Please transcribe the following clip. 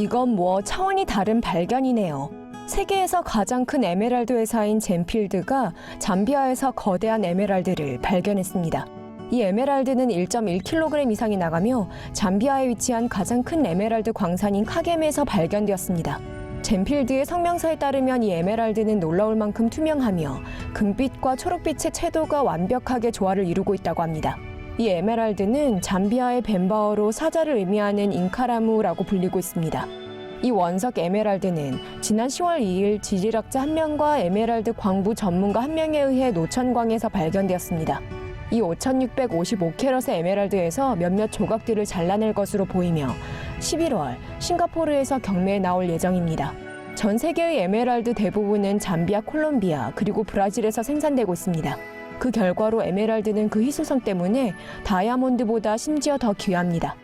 이건 뭐 차원이 다른 발견이네요. 세계에서 가장 큰 에메랄드 회사인 젠필드가 잠비아에서 거대한 에메랄드를 발견했습니다. 이 에메랄드는 1.1kg 이상이 나가며 잠비아에 위치한 가장 큰 에메랄드 광산인 카겜에서 발견되었습니다. 젠필드의 성명서에 따르면 이 에메랄드는 놀라울 만큼 투명하며 금빛과 초록빛의 채도가 완벽하게 조화를 이루고 있다고 합니다. 이 에메랄드는 잠비아의 벤바어로 사자를 의미하는 잉카라무라고 불리고 있습니다. 이 원석 에메랄드는 지난 10월 2일 지질학자 한 명과 에메랄드 광부 전문가 한 명에 의해 노천광에서 발견되었습니다. 이 5655캐럿의 에메랄드에서 몇몇 조각들을 잘라낼 것으로 보이며 11월 싱가포르에서 경매에 나올 예정입니다. 전 세계의 에메랄드 대부분은 잠비아, 콜롬비아, 그리고 브라질에서 생산되고 있습니다. 그 결과로 에메랄드는 그 희소성 때문에 다이아몬드보다 심지어 더 귀합니다.